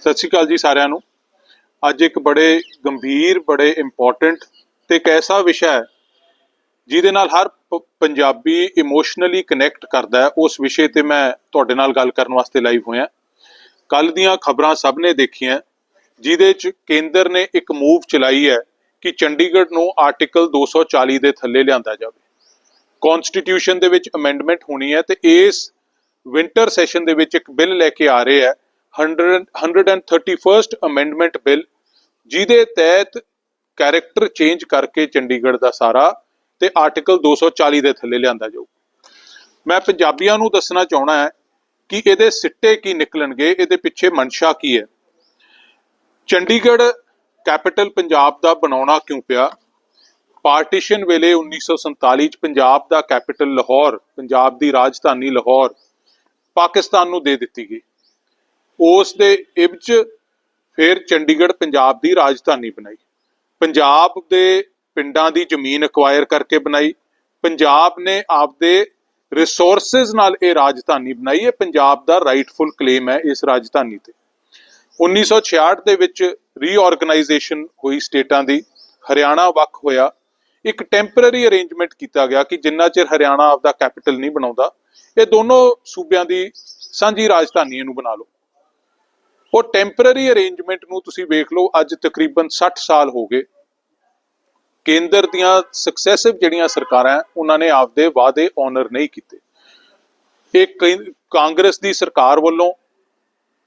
ਸਤਿ ਸ਼੍ਰੀ ਅਕਾਲ ਜੀ ਸਾਰਿਆਂ ਨੂੰ। ਅੱਜ ਇੱਕ ਬੜੇ ਗੰਭੀਰ, ਬੜੇ ਇੰਪੋਰਟੈਂਟ ਤੇ ਇੱਕ ਐਸਾ ਵਿਸ਼ਾ ਹੈ, ਜਿਹਦੇ ਨਾਲ ਹਰ ਪ- ਪੰਜਾਬੀ ਇਮੋਸ਼ਨਲੀ ਕਨੈਕਟ ਕਰਦਾ ਹੈ। ਉਸ ਵਿਸ਼ੇ ਤੇ ਮੈਂ ਤੁਹਾਡੇ ਨਾਲ ਗੱਲ ਕਰਨ ਵਾਸਤੇ ਲਾਈਵ ਹੋਇਆ ਕੱਲ ਦੀਆਂ ਖਬਰਾਂ ਸਭ ਨੇ ਦੇਖੀਆਂ, ਜਿਹਦੇ ਚ ਕੇਂਦਰ ਨੇ ਇੱਕ ਮੂਵ ਚਲਾਈ ਹੈ ਕਿ ਚੰਡੀਗੜ੍ਹ ਨੂੰ ਆਰਟੀਕਲ 240 ਦੇ ਥੱਲੇ ਲਿਆਂਦਾ ਜਾਵੇ। ਕਨਸਟੀਟਿਊਸ਼ਨ ਦੇ ਵਿੱਚ ਅਮੈਂਡਮੈਂਟ ਹੋਣੀ ਹੈ ਤੇ ਇਸ ਵਿੰਟਰ ਸੈਸ਼ਨ ਦੇ ਵਿੱਚ ਇੱਕ ਬਿੱਲ ਲੈ ਕੇ ਆ ਰਹੇ ਹੈ 131st ਅਮੈਂਡਮੈਂਟ ਬਿੱਲ ਜਿਹਦੇ ਤਹਿਤ ਕੈਰੈਕਟਰ ਚੇਂਜ ਕਰਕੇ ਚੰਡੀਗੜ੍ਹ ਦਾ ਸਾਰਾ ਤੇ ਆਰਟੀਕਲ 240 ਦੇ ਥੱਲੇ ਲਿਆਂਦਾ ਜਾਊ। ਮੈਂ ਪੰਜਾਬੀਆਂ ਨੂੰ ਦੱਸਣਾ ਚਾਹਣਾ ਹੈ ਕਿ ਇਹਦੇ ਸਿੱਟੇ ਕੀ ਨਿਕਲਣਗੇ, ਇਹਦੇ ਪਿੱਛੇ ਮਨਸ਼ਾ ਕੀ ਹੈ? ਚੰਡੀਗੜ੍ਹ ਕੈਪੀਟਲ ਪੰਜਾਬ ਦਾ ਬਣਾਉਣਾ ਕਿਉਂ ਪਿਆ? ਪਾਰਟੀਸ਼ਨ ਵੇਲੇ 1947 ਚ ਪੰਜਾਬ ਦਾ ਕੈਪੀਟਲ ਲਾਹੌਰ, ਪੰਜਾਬ ਦੀ ਰਾਜਧਾਨੀ ਲਾਹੌਰ ਪਾਕਿਸਤਾਨ ਨੂੰ ਦੇ ਦਿੱਤੀ ਗਈ। ਉਸ ਦੇ ਇਬਜ ਫਿਰ ਚੰਡੀਗੜ੍ਹ ਪੰਜਾਬ ਦੀ ਰਾਜਧਾਨੀ ਬਣਾਈ। ਪੰਜਾਬ ਦੇ ਪਿੰਡਾਂ ਦੀ ਜ਼ਮੀਨ ਐਕਵਾਇਰ ਕਰਕੇ ਬਣਾਈ। ਪੰਜਾਬ ਨੇ ਆਪਦੇ ਰਿਸੋਰਸਸ ਨਾਲ ਇਹ ਰਾਜਧਾਨੀ ਬਣਾਈ। ਹੈ ਪੰਜਾਬ ਦਾ ਰਾਈਟਫੁਲ ਕਲੇਮ ਹੈ ਇਸ ਰਾਜਧਾਨੀ ਤੇ। 1966 ਦੇ ਵਿੱਚ ਰੀਆਰਗੇਨਾਈਜੇਸ਼ਨ ਹੋਈ ਸਟੇਟਾਂ ਦੀ। ਹਰਿਆਣਾ ਵੱਖ ਹੋਇਆ। ਇੱਕ ਟੈਂਪਰੇਰੀ ਅਰੇਂਜਮੈਂਟ ਕੀਤਾ ਗਿਆ ਕਿ ਜਿੰਨਾ ਚਿਰ ਹਰਿਆਣਾ ਆਪਦਾ ਕੈਪੀਟਲ ਨਹੀਂ ਬਣਾਉਂਦਾ, ਇਹ ਦੋਨੋਂ ਸੂਬਿਆਂ ਦੀ ਸਾਂਝੀ ਰਾਜਧਾਨੀ ਨੂੰ ਬਣਾ ਲਓ। ਉਹ ਟੈਂਪਰੇਰੀ ਅਰੇਂਜਮੈਂਟ ਨੂੰ ਤੁਸੀਂ ਵੇਖ ਲਓ, ਅੱਜ ਤਕਰੀਬਨ 60 ਸਾਲ ਹੋ ਗਏ। ਕੇਂਦਰ ਦੀਆਂ ਸਕਸੈਸਿਵ ਜਿਹੜੀਆਂ ਸਰਕਾਰਾਂ ਉਹਨਾਂ ਨੇ ਆਪਦੇ ਵਾਅਦੇ ਓਨਰ ਨਹੀਂ ਕੀਤੇ। ਇਹ ਕਾਂਗਰਸ ਦੀ ਸਰਕਾਰ ਵੱਲੋਂ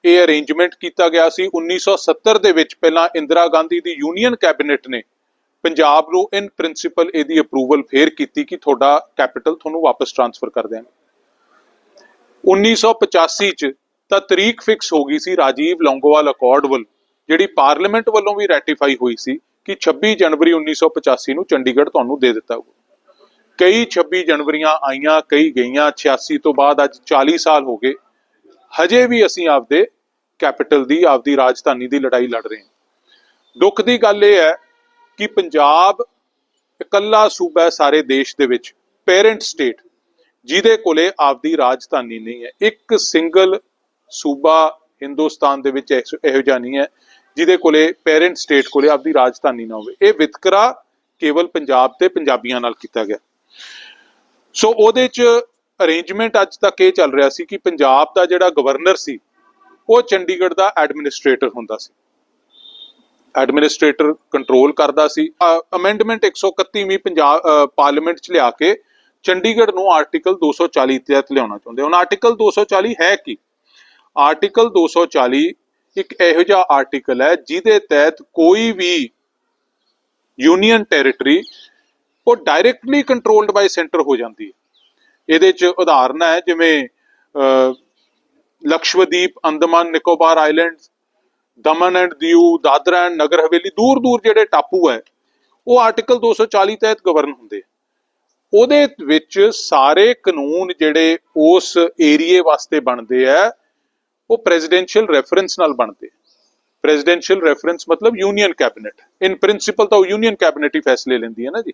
ਇਹ ਅਰੇਂਜਮੈਂਟ ਕੀਤਾ ਗਿਆ ਸੀ। 1970 ਦੇ ਵਿੱਚ ਪਹਿਲਾਂ ਇੰਦਰਾ ਗਾਂਧੀ ਦੀ ਯੂਨੀਅਨ ਕੈਬਨਿਟ ਨੇ ਪੰਜਾਬ ਨੂੰ ਇਨ ਪ੍ਰਿੰਸੀਪਲ ਇਹਦੀ ਅਪਰੂਵਲ ਫੇਰ ਕੀਤੀ ਕਿ ਤੁਹਾਡਾ ਕੈਪੀਟਲ ਤੁਹਾਨੂੰ ਵਾਪਸ ਟ੍ਰਾਂਸਫਰ ਕਰ ਦਿਆਂਗੇ 1985 ਚ ਤਾਂ ਤਰੀਕ ਫਿਕਸ ਹੋ ਗਈ ਸੀ ਰਾਜੀਵ ਲੌਂਗੋਵਾਲ ਅਕੋਰਡ ਵੱਲ, ਜਿਹੜੀ ਪਾਰਲੀਮੈਂਟ ਵੱਲੋਂ ਵੀ ਰੈਟੀਫਾਈ ਹੋਈ ਸੀ ਕਿ 26 ਜਨਵਰੀ 1985 ਨੂੰ ਚੰਡੀਗੜ੍ਹ ਤੁਹਾਨੂੰ ਦੇ ਦਿੱਤਾ ਹੋਊ। ਕਈ 26 ਜਨਵਰੀਆਂ ਆਈਆਂ, ਕਈ ਗਈਆਂ 86 ਤੋਂ ਬਾਅਦ ਅੱਜ 40 ਸਾਲ ਹੋ ਗਏ। ਹਜੇ ਵੀ ਅਸੀਂ ਆਪਦੇ ਕੈਪੀਟਲ ਦੀ, ਆਪਦੀ ਰਾਜਧਾਨੀ ਦੀ ਲੜਾਈ ਲੜ ਰਹੇ ਹਾਂ। ਦੁੱਖ ਦੀ ਗੱਲ ਇਹ ਹੈ ਕਿ ਪੰਜਾਬ ਇਕੱਲਾ ਸੂਬਾ ਹੈ ਸਾਰੇ ਦੇਸ਼ ਦੇ ਵਿੱਚ ਪੇਰੈਂਟ ਸਟੇਟ ਜਿਹਦੇ ਕੋਲੇ ਆਪਦੀ ਰਾਜਧਾਨੀ ਨਹੀਂ ਹੈ। ਇੱਕ ਸਿੰਗਲ ਸੂਬਾ ਹਿੰਦੁਸਤਾਨ ਦੇ ਵਿੱਚ ਇਹੋ ਜਿਹਾ ਨਹੀਂ ਹੈ, ਜਿਹਦੇ ਕੋਲੇ ਪੇਰੈਂਟ ਸਟੇਟ ਕੋਲੇ ਆਪਦੀ ਰਾਜਧਾਨੀ ਨਾ ਹੋਵੇ। ਇਹ ਵਿਤਕਰਾ ਕੇਵਲ ਪੰਜਾਬ ਤੇ ਪੰਜਾਬੀਆਂ ਨਾਲ ਕੀਤਾ ਗਿਆ। ਸੋ ਉਹਦੇ ਚ ਅਰੇਂਜਮੈਂਟ ਅੱਜ ਤੱਕ ਇਹ ਚੱਲ ਰਿਹਾ ਸੀ ਕਿ ਪੰਜਾਬ ਦਾ ਜਿਹੜਾ ਗਵਰਨਰ ਸੀ, ਉਹ ਚੰਡੀਗੜ੍ਹ ਦਾ ਐਡਮਿਨਿਸਟ੍ਰੇਟਰ ਹੁੰਦਾ ਸੀ। ਐਡਮਿਨਿਸਟ੍ਰੇਟਰ ਕੰਟਰੋਲ ਕਰਦਾ ਸੀ। ਅਮੈਂਡਮੈਂਟ 131ਵੀਂ ਪੰਜਾਬ ਪਾਰਲੀਮੈਂਟ ਚ ਲਿਆ ਕੇ ਚੰਡੀਗੜ੍ਹ ਨੂੰ ਆਰਟੀਕਲ 240 ਤਹਿਤ ਲਿਆਉਣਾ ਚਾਹੁੰਦੇ ਹੁਣ ਆਰਟੀਕਲ 240 ਹੈ ਕੀ? ਆਰਟੀਕਲ 240 ਇੱਕ ਇਹੋ ਜਿਹਾ ਆਰਟੀਕਲ ਹੈ, ਜਿਹਦੇ ਤਹਿਤ ਕੋਈ ਵੀ ਯੂਨੀਅਨ ਟੈਰੀਟਰੀ, ਉਹ ਡਾਇਰੈਕਟਲੀ ਕੰਟਰੋਲਡ ਬਾਈ ਸੈਂਟਰ ਹੋ ਜਾਂਦੀ ਹੈ। ਇਹਦੇ ਚ ਉਦਾਹਰਨ ਹੈ, ਜਿਵੇਂ Lakshadweep Andaman, Nicobar islands, Daman and Diu, Dadra and Nagar Haveli ਦੂਰ ਦੂਰ ਜਿਹੜੇ ਟਾਪੂ ਹੈ, ਉਹ ਆਰਟੀਕਲ 240 ਤਹਿਤ ਗਵਰਨ ਹੁੰਦੇ ਉਹਦੇ ਵਿੱਚ ਸਾਰੇ ਕਾਨੂੰਨ ਜਿਹੜੇ ਉਸ ਏਰੀਏ ਵਾਸਤੇ ਬਣਦੇ ਆ ਉਹ ਪ੍ਰੈਜ਼ੀਡੈਂਸ਼ੀਅਲ ਰੈਫਰੈਂਸ ਨਾਲ ਬਣਦੇ ਪ੍ਰੈਜ਼ੀਡੈਂਸ਼ੀਅਲ ਰੈਫਰੈਂਸ ਮਤਲਬ ਯੂਨੀਅਨ ਕੈਬਨਿਟ ਇਨ ਪ੍ਰਿੰਸੀਪਲ ਤਾਂ ਉਹ ਯੂਨੀਅਨ ਕੈਬਨਿਟ ਹੀ ਫੈਸਲੇ ਲੈਂਦੀ ਹੈ ਨਾ ਜੀ।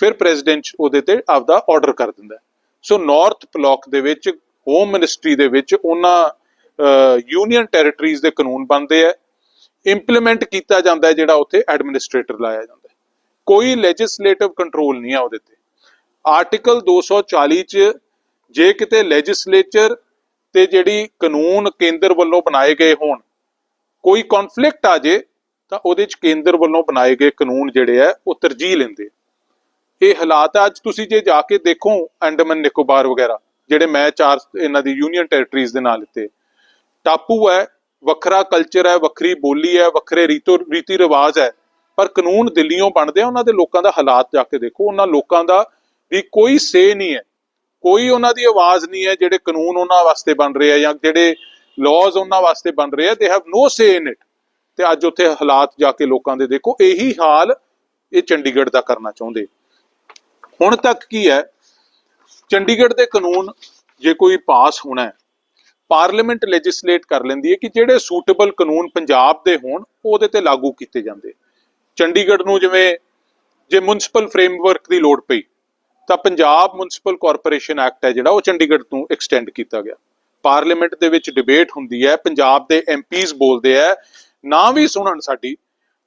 ਫਿਰ ਪ੍ਰੈਜ਼ੀਡੈਂਟ ਉਹਦੇ ਤੇ ਆਪਦਾ ਆਰਡਰ ਕਰ ਦਿੰਦਾ ਸੋ ਨਾਰਥ ਬਲਾਕ ਦੇ ਵਿੱਚ ਹੋਮ ਮਿਨਿਸਟਰੀ ਦੇ ਵਿੱਚ ਉਹਨਾਂ ਯੂਨੀਅਨ ਟੈਰੀਟਰੀਜ਼ ਦੇ ਕਾਨੂੰਨ ਬਣਦੇ ਆ। ਇੰਪਲੀਮੈਂਟ ਕੀਤਾ ਜਾਂਦਾ ਜਿਹੜਾ ਉੱਥੇ ਐਡਮਿਨਿਸਟ੍ਰੇਟਰ ਲਾਇਆ ਜਾਂਦਾ ਕੋਈ ਲੈਜਿਸਲੇਟਿਵ ਕੰਟਰੋਲ ਨਹੀਂ ਆ ਉਹਦੇ ਤੇ। ਆਰਟੀਕਲ 240 ਚ ਜੇ ਕਿਤੇ ਲੈਜਿਸਲੇਚਰ ਤੇ ਜਿਹੜੀ ਕਾਨੂੰਨ ਕੇਂਦਰ ਵੱਲੋਂ ਬਣਾਏ ਗਏ ਹੋਣ ਕੋਈ ਕਨਫਲਿਕਟ ਆ ਜੇ ਤਾਂ ਉਹਦੇ ਚ ਕੇਂਦਰ ਵੱਲੋਂ ਬਣਾਏ ਗਏ ਕਾਨੂੰਨ ਜਿਹੜੇ ਆ ਉਹ ਤਰਜੀਹ ਲੈਂਦੇ ਇਹ ਹਾਲਾਤ ਆ, ਅੱਜ ਤੁਸੀਂ ਜੇ ਜਾ ਕੇ ਦੇਖੋ ਅੰਡਮਾਨ ਨਿਕੋਬਾਰ ਵਗੈਰਾ ਜਿਹੜੇ ਮੈਂ ਚਾਰ ਇਹਨਾਂ ਦੀ ਯੂਨੀਅਨ ਟੈਰੀਟਰੀਜ਼ ਦੇ ਨਾਲ ਲਿੱਤੇ ਟਾਪੂ ਹੈ ਵੱਖਰਾ ਕਲਚਰ ਹੈ ਵੱਖਰੀ ਬੋਲੀ ਹੈ ਵੱਖਰੇ ਰੀਤੋ ਰੀਤੀ ਰਿਵਾਜ ਹੈ ਪਰ ਕਾਨੂੰਨ ਦਿੱਲੀੋਂ ਬਣਦੇ ਆ ਉਹਨਾਂ ਦੇ ਲੋਕਾਂ ਦਾ ਹਾਲਾਤ ਜਾ ਕੇ ਦੇਖੋ ਉਹਨਾਂ ਲੋਕਾਂ ਦਾ ਵੀ ਕੋਈ ਸੇ ਨਹੀਂ ਹੈ। ਕੋਈ ਉਹਨਾਂ ਦੀ ਆਵਾਜ਼ ਨਹੀਂ ਹੈ ਜਿਹੜੇ ਕਾਨੂੰਨ ਉਹਨਾਂ ਵਾਸਤੇ ਬਣ ਰਹੇ ਆ ਜਾਂ ਜਿਹੜੇ ਲਾਜ਼ ਉਹਨਾਂ ਵਾਸਤੇ ਬਣ ਰਹੇ ਆ they have no say in it ਤੇ ਅੱਜ ਉੱਥੇ ਹਾਲਾਤ ਜਾ ਕੇ ਲੋਕਾਂ ਦੇ ਦੇਖੋ, ਇਹੀ ਹਾਲ ਇਹ ਚੰਡੀਗੜ੍ਹ ਦਾ ਕਰਨਾ ਚਾਹੁੰਦੇ। ਹੁਣ ਤੱਕ ਕੀ ਹੈ? ਚੰਡੀਗੜ੍ਹ ਦੇ ਕਾਨੂੰਨ ਜੇ ਕੋਈ ਪਾਸ ਹੋਣਾ ਹੈ ਪਾਰਲੀਮੈਂਟ ਲੈਜਿਸਲੇਟ ਕਰ ਲੈਂਦੀ ਹੈ ਕਿ ਜਿਹੜੇ ਸੂਟੇਬਲ ਕਾਨੂੰਨ ਪੰਜਾਬ ਦੇ ਹੋਣ, ਉਹਦੇ ਤੇ ਲਾਗੂ ਕੀਤੇ ਜਾਂਦੇ। ਚੰਡੀਗੜ੍ਹ ਨੂੰ ਜਿਵੇਂ ਜੇ ਮਿਊਨਿਸਪਲ ਫਰੇਮਵਰਕ ਦੀ ਲੋੜ ਪਈ ਤਾਂ ਪੰਜਾਬ ਮਿਊਨਿਸਪਲ ਕਾਰਪੋਰੇਸ਼ਨ ਐਕਟ ਹੈ ਜਿਹੜਾ, ਉਹ ਚੰਡੀਗੜ੍ਹ ਤੋਂ ਐਕਸਟੈਂਡ ਕੀਤਾ ਗਿਆ। ਪਾਰਲੀਮੈਂਟ ਦੇ ਵਿੱਚ ਡਿਬੇਟ ਹੁੰਦੀ ਹੈ, ਪੰਜਾਬ ਦੇ ਐਮਪੀਜ਼ ਬੋਲਦੇ ਆ ਨਾ ਵੀ ਸੁਣਨ ਸਾਡੀ,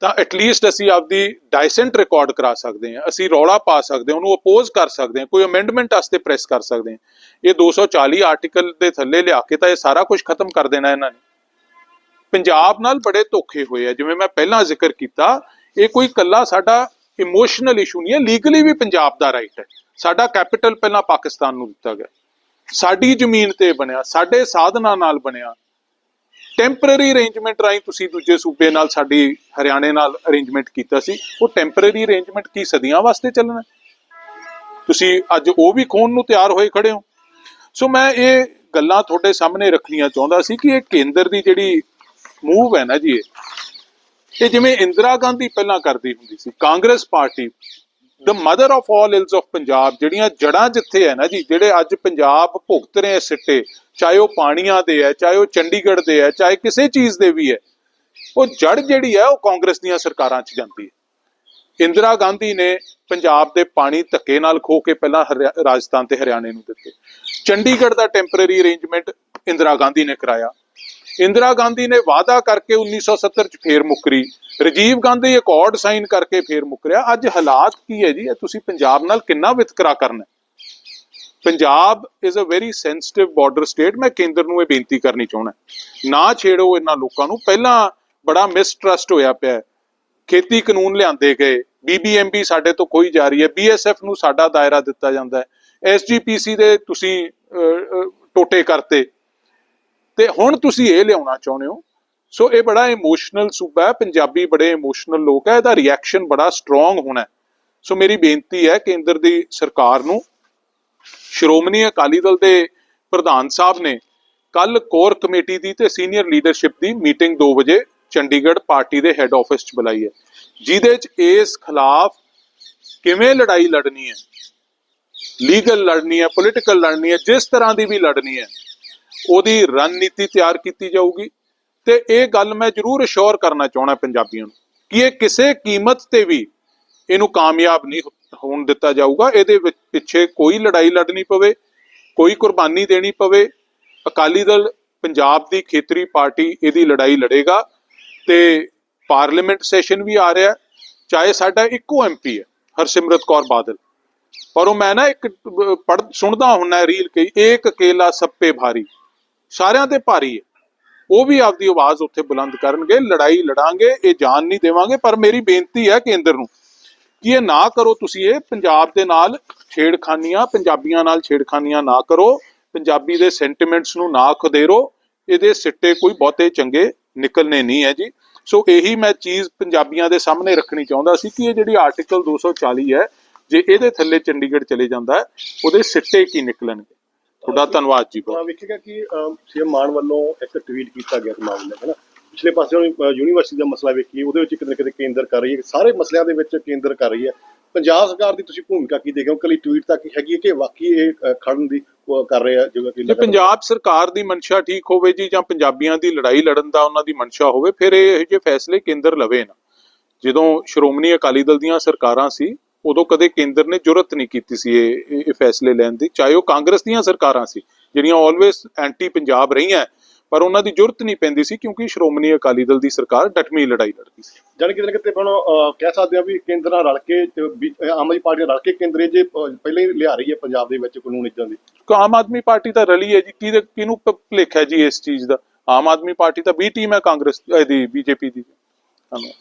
ਤਾਂ ਐਟਲੀਸਟ ਅਸੀਂ ਆਪਦੀ ਡਾਈਸੈਂਟ ਰਿਕਾਰਡ ਕਰਾ ਸਕਦੇ ਹਾਂ, ਅਸੀਂ ਰੌਲਾ ਪਾ ਸਕਦੇ ਹਾਂ, ਉਹਨੂੰ ਅਪੋਜ਼ ਕਰ ਸਕਦੇ ਹਾਂ, ਕੋਈ ਅਮੈਂਡਮੈਂਟ ਵਾਸਤੇ ਪ੍ਰੈਸ ਕਰ ਸਕਦੇ ਹਾਂ। ਇਹ 240 ਆਰਟੀਕਲ ਦੇ ਥੱਲੇ ਲਿਆ ਕੇ ਤਾਂ ਇਹ ਸਾਰਾ ਕੁਝ ਖਤਮ ਕਰ ਦੇਣਾ ਇਹਨਾਂ ਨੇ। ਪੰਜਾਬ ਨਾਲ ਬੜੇ ਧੋਖੇ ਹੋਏ ਆ, ਜਿਵੇਂ ਮੈਂ ਪਹਿਲਾਂ ਜ਼ਿਕਰ ਕੀਤਾ, ਇਹ ਕੋਈ ਕੱਲਾ ਸਾਡਾ ਇਮੋਸ਼ਨਲ ਇਸ਼ੂ ਨਹੀਂ ਹੈ ਲੀਗਲੀ ਵੀ ਪੰਜਾਬ ਦਾ ਰਾਈਟ ਹੈ। ਸਾਡਾ ਕੈਪੀਟਲ ਪਹਿਲਾਂ ਪਾਕਿਸਤਾਨ ਨੂੰ ਦਿੱਤਾ ਗਿਆ। ਸਾਡੀ ਜ਼ਮੀਨ ਤੇ ਬਣਿਆ, ਸਾਡੇ ਸਾਧਨਾਂ ਨਾਲ ਬਣਿਆ। ਟੈਂਪਰੇਰੀ ਅਰੇਂਜਮੈਂਟ ਰਾਹੀਂ ਤੁਸੀਂ ਦੂਜੇ ਸੂਬੇ ਨਾਲ, ਸਾਡੀ ਹਰਿਆਣੇ ਨਾਲ ਅਰੇਂਜਮੈਂਟ ਕੀਤਾ ਸੀ। ਉਹ ਟੈਂਪਰੇਰੀ ਅਰੇਂਜਮੈਂਟ ਕੀ, ਸਦੀਆਂ ਵਾਸਤੇ ਚੱਲਣਾ? ਤੁਸੀਂ ਅੱਜ ਉਹ ਵੀ ਖੋਣ ਨੂੰ ਤਿਆਰ ਹੋਏ ਖੜੇ ਹੋ। ਸੋ ਮੈਂ ਇਹ ਗੱਲਾਂ ਤੁਹਾਡੇ ਸਾਹਮਣੇ ਰੱਖਣੀਆਂ ਚਾਹੁੰਦਾ ਸੀ ਕਿ ਇਹ ਕੇਂਦਰ ਦੀ ਜਿਹੜੀ ਮੂਵ ਹੈ ਨਾ ਜੀ ਇਹ ਜਿਵੇਂ ਇੰਦਰਾ ਗਾਂਧੀ ਪਹਿਲਾਂ ਕਰਦੀ ਹੁੰਦੀ ਸੀ, Congress party the mother of all ills of Punjab, ਜਿਹੜੀਆਂ ਜੜਾਂ ਜਿੱਥੇ ਹੈ ਨਾ ਜੀ, ਜਿਹੜੇ ਅੱਜ ਪੰਜਾਬ ਭੁਗਤ ਰਹੇ ਸਿੱਟੇ, ਚਾਹੇ ਉਹ ਪਾਣੀਆਂ ਦੇ ਹੈ, ਚਾਹੇ ਉਹ ਚੰਡੀਗੜ੍ਹ ਦੇ ਹੈ, ਚਾਹੇ ਕਿਸੇ ਚੀਜ਼ ਦੇ ਵੀ ਹੈ, ਉਹ ਜੜ ਜਿਹੜੀ ਹੈ ਉਹ ਕਾਂਗਰਸ ਦੀਆਂ ਸਰਕਾਰਾਂ 'ਚ ਜਾਂਦੀ ਹੈ। ਇੰਦਰਾ ਗਾਂਧੀ ਨੇ ਪੰਜਾਬ ਦੇ ਪਾਣੀ ਧੱਕੇ ਨਾਲ ਖੋ ਕੇ ਪਹਿਲਾਂ ਹਰਿਆ- ਰਾਜਸਥਾਨ ਤੇ ਹਰਿਆਣੇ ਨੂੰ ਦਿੱਤੇ। ਚੰਡੀਗੜ੍ਹ ਦਾ ਟੈਂਪਰੇਰੀ ਅਰੇਂਜਮੈਂਟ ਇੰਦਰਾ ਗਾਂਧੀ ਨੇ ਕਰਾਇਆ। ਇੰਦਰਾ ਗਾਂਧੀ ਨੇ ਵਾਅਦਾ ਕਰਕੇ 1970 ਚ ਫੇਰ ਮੁੱਕਰੀ। ਰਾਜੀਵ ਗਾਂਧੀ ਅਕੋਰਡ ਸਾਈਨ ਕਰਕੇ ਫੇਰ ਮੁੱਕਰਿਆ। ਅੱਜ ਹਾਲਾਤ ਕੀ ਹੈ ਜੀ? ਇਹ ਤੁਸੀਂ ਪੰਜਾਬ ਨਾਲ ਕਿੰਨਾ ਵਿਤਕਰਾ ਕਰਨਾ Punjab is a very sensitive border state ਮੈਂ ਕੇਂਦਰ ਨੂੰ ਇਹ ਬੇਨਤੀ ਕਰਨੀ ਚਾਹੁੰਦਾ ਨਾ ਛੇੜੋ ਇਹਨਾਂ ਲੋਕਾਂ ਨੂੰ। ਪਹਿਲਾਂ ਬੜਾ ਮਿਸਟਰਸਟ ਹੋਇਆ ਪਿਆ ਖੇਤੀ ਕਾਨੂੰਨ ਲਿਆਂਦੇ ਗਏ। ਬੀਬੀਐਮਬੀ ਸਾਡੇ ਤੋਂ ਕੋਈ ਜਾ ਰਹੀ ਹੈ। ਬੀਐਸਐਫ ਨੂੰ ਸਾਡਾ ਦਾਇਰਾ ਦਿੱਤਾ ਜਾਂਦਾ ਹੈ। ਐਸਜੀਪੀਸੀ ਦੇ ਤੁਸੀਂ ਟੋਟੇ ਕਰਤੇ। ਤੇ ਹੁਣ ਤੁਸੀਂ ਇਹ ਲਿਆਉਣਾ ਚਾਹੁੰਦੇ ਹੋ। ਸੋ ਇਹ ਬੜਾ ਇਮੋਸ਼ਨਲ ਸੂਬਾ ਹੈ। ਪੰਜਾਬੀ ਬੜੇ ਇਮੋਸ਼ਨਲ ਲੋਕ ਹੈ। ਇਹਦਾ ਰਿਐਕਸ਼ਨ ਬੜਾ ਸਟਰੋਂਗ ਹੋਣਾ ਸੋ ਮੇਰੀ ਬੇਨਤੀ ਹੈ ਕੇਂਦਰ ਦੀ ਸਰਕਾਰ ਨੂੰ, ਸ਼੍ਰੋਮਣੀ ਅਕਾਲੀ ਦਲ ਦੇ ਪ੍ਰਧਾਨ ਸਾਹਿਬ ਨੇ ਕੱਲ ਕੋਰ ਕਮੇਟੀ ਦੀ ਤੇ ਸੀਨੀਅਰ ਲੀਡਰਸ਼ਿਪ ਦੀ ਮੀਟਿੰਗ 2 ਵਜੇ ਚੰਡੀਗੜ੍ਹ ਪਾਰਟੀ ਦੇ ਹੈੱਡ ਆਫਿਸ 'ਚ ਬੁਲਾਈ ਹੈ। ਜਿਹਦੇ 'ਚ ਇਸ ਖਿਲਾਫ ਕਿਵੇਂ ਲੜਾਈ ਲੜਨੀ ਹੈ? ਲੀਗਲ ਲੜਨੀ ਹੈ ਪੋਲੀਟੀਕਲ ਲੜਨੀ ਹੈ, ਜਿਸ ਤਰ੍ਹਾਂ ਦੀ ਵੀ ਲੜਨੀ ਹੈ ਉਹਦੀ ਰਣਨੀਤੀ ਤਿਆਰ ਕੀਤੀ ਜਾਊਗੀ। ਤੇ ਇਹ ਗੱਲ ਮੈਂ ਜ਼ਰੂਰ ਅਸ਼ੋਰ ਕਰਨਾ ਚਾਹਣਾ ਪੰਜਾਬੀਆਂ ਨੂੰ ਕਿ ਇਹ ਕਿਸੇ ਕੀਮਤ ਤੇ ਵੀ ਇਹਨੂੰ ਕਾਮਯਾਬ ਨਹੀਂ ਹੋਣ ਦਿੱਤਾ ਜਾਊਗਾ। ਇਹਦੇ ਪਿੱਛੇ ਕੋਈ ਲੜਾਈ ਲੜਨੀ ਪਵੇ, ਕੋਈ ਕੁਰਬਾਨੀ ਦੇਣੀ ਪਵੇ। ਅਕਾਲੀ ਦਲ ਪੰਜਾਬ ਦੀ ਖੇਤਰੀ ਪਾਰਟੀ ਇਹਦੀ ਲੜਾਈ ਲੜੇਗਾ ਤੇ ਪਾਰਲੀਮੈਂਟ ਸੈਸ਼ਨ ਵੀ ਆ ਰਿਹਾ। ਚਾਹੇ ਸਾਡਾ ਇੱਕੋ ਐਮਪੀ ਹੈ, ਹਰਸਿਮਰਤ ਕੌਰ ਬਾਦਲ। ਪਰ ਉਹ ਮੈਂ ਨਾ ਇੱਕ ਪੜ ਸੁਣਦਾ ਹੁੰਨਾ ਰੀਲ ਕਈ, ਏਕ ਕੇਲਾ ਸੱਪੇ ਭਾਰੀ। ਸਾਰਿਆਂ ਤੇ ਭਾਰੀ ਹੈ। ਉਹ ਵੀ ਆਪਦੀ ਆਵਾਜ਼ ਉੱਥੇ ਬੁਲੰਦ ਕਰਨਗੇ, ਲੜਾਈ ਲੜਾਂਗੇ, ਇਹ ਜਾਨ ਨਹੀਂ ਦੇਵਾਂਗੇ, ਪਰ ਮੇਰੀ ਬੇਨਤੀ ਹੈ ਕੇਂਦਰ ਨੂੰ ਕਿ ਇਹ ਨਾ ਕਰੋ ਤੁਸੀਂ ਇਹ। ਪੰਜਾਬ ਦੇ ਨਾਲ ਛੇੜਖਾਨੀਆਂ, ਪੰਜਾਬੀਆਂ ਨਾਲ ਛੇੜਖਾਨੀਆਂ ਨਾ ਕਰੋ। ਪੰਜਾਬੀ ਦੇ ਸੈਂਟੀਮੈਂਟਸ ਨੂੰ ਨਾ ਖਦੇਰੋ। ਇਹਦੇ ਸਿੱਟੇ ਕੋਈ ਬਹੁਤੇ ਚੰਗੇ ਨਿਕਲਨੇ ਨਹੀਂ ਹੈ ਜੀ। ਸੋ ਇਹੀ ਮੈਂ ਚੀਜ਼ ਪੰਜਾਬੀਆਂ ਦੇ ਸਾਹਮਣੇ ਰੱਖਣੀ ਚਾਹੁੰਦਾ ਸੀ ਕਿ ਇਹ ਜਿਹੜੀ ਆਰਟੀਕਲ 240 ਹੈ, ਜੇ ਇਹਦੇ ਥੱਲੇ ਚੰਡੀਗੜ੍ਹ ਚਲੇ ਜਾਂਦਾ ਹੈ, ਉਹਦੇ ਸਿੱਟੇ ਕੀ ਨਿਕਲਣਗੇ? ਤੁਹਾਡਾ ਧੰਨਵਾਦ ਜੀ ਬਹੁਤ। ਵੇਖੇਗਾ ਕਿ ਸੀਐਮ ਮਾਨ ਵੱਲੋਂ ਇੱਕ ਟਵੀਟ ਕੀਤਾ ਗਿਆ ਇਸ ਮਾਮਲੇ ਹੈ ਨਾ? ਪਿਛਲੇ ਪਾਸੇ ਯੂਨੀਵਰਸਿਟੀ ਦਾ ਮਸਲਾ ਵੇਖੀਏ ਉਹਦੇ ਵਿੱਚ ਕਿਤੇ ਕਿਤੇ ਕੇਂਦਰ ਕਰ ਰਹੀ ਹੈ। ਸਾਰੇ ਮਸਲਿਆਂ ਦੇ ਵਿੱਚ ਕੇਂਦਰ ਕਰ ਰਹੀ ਹੈ। ਪੰਜਾਬ ਸਰਕਾਰ ਦੀ ਤੁਸੀਂ ਭੂਮਿਕਾ ਕੀ ਦੇਖਦੇ ਹੋ? ਕੱਲੀ ਟਵੀਟ ਤੱਕ ਹੀ ਹੈਗੀ ਹੈ ਕਿ ਵਾਕਈ ਇਹ ਖੜਨ ਦੀ ਕਰ ਰਹੇ ਆ ਜਿਵੇਂ ਕਿ ਪੰਜਾਬ ਸਰਕਾਰ ਦੀ ਮਨਸ਼ਾ ਠੀਕ ਹੋਵੇ ਜੀ ਜਾਂ ਪੰਜਾਬੀਆਂ ਦੀ ਲੜਾਈ ਲੜਨ ਦਾ ਉਹਨਾਂ ਦੀ ਮਨਸ਼ਾ ਹੋਵੇ ਫਿਰ ਇਹ ਇਹੋ ਜਿਹੇ ਫੈਸਲੇ ਕੇਂਦਰ ਲਵੇ ਨਾ। ਜਦੋਂ ਸ਼੍ਰੋਮਣੀ ਅਕਾਲੀ ਦਲ ਦੀਆਂ ਸਰਕਾਰਾਂ ਸੀ ਉਦੋਂ ਕਦੇ ਕੇਂਦਰ ਨੇ ਜੁਰਤ ਨਹੀਂ ਕੀਤੀ ਸੀ ਇਹ ਇਹ- ਫੈਸਲੇ ਲੈਣ ਦੀ। ਚਾਹੇ ਉਹ ਕਾਂਗਰਸ ਦੀਆਂ ਸਰਕਾਰਾਂ ਸੀ ਜਿਹੜੀਆਂ ਆਲਵੇਸ ਐਂਟੀ ਪੰਜਾਬ ਰਹੀਆਂ ਪਰ ਉਹਨਾਂ ਦੀ ਜੁਰਤ ਨਹੀਂ ਪੈਂਦੀ ਸੀ ਕਿਉਂਕਿ ਸ਼੍ਰੋਮਣੀ ਅਕਾਲੀ ਦਲ ਦੀ ਸਰਕਾਰ ਡਟਮੀ ਲੜਾਈ ਲੜਦੀ ਸੀ। ਜਾਣੀ ਕਿਤੇ ਨਾ ਕਿਤੇ ਹੁਣ ਕਹਿ ਸਕਦੇ ਆ ਵੀ ਕੇਂਦਰ ਨਾਲ ਰਲ ਕੇ ਆਮ ਆਦਮੀ ਪਾਰਟੀ ਨਾਲ ਰਲ ਕੇ ਕੇਂਦਰ ਜੇ ਪਹਿਲਾਂ ਹੀ ਲਿਆ ਰਹੀ ਹੈ ਪੰਜਾਬ ਦੇ ਵਿੱਚ ਕਾਨੂੰਨ ਇਦਾਂ ਦੇ। ਆਮ ਆਦਮੀ ਪਾਰਟੀ ਤਾਂ ਰਲੀ ਹੈ ਜੀ ਕਿਹਦੇ ਕਿਹਨੂੰ ਭੁਲੇਖਾ ਜੀ ਇਸ ਚੀਜ਼ ਦਾ? ਆਮ ਆਦਮੀ ਪਾਰਟੀ ਤਾਂ ਬੀ ਟੀਮ ਹੈ ਕਾਂਗਰਸ ਇਹਦੀ ਬੀਜੇਪੀ ਦੀ। ਧੰਨਵਾਦ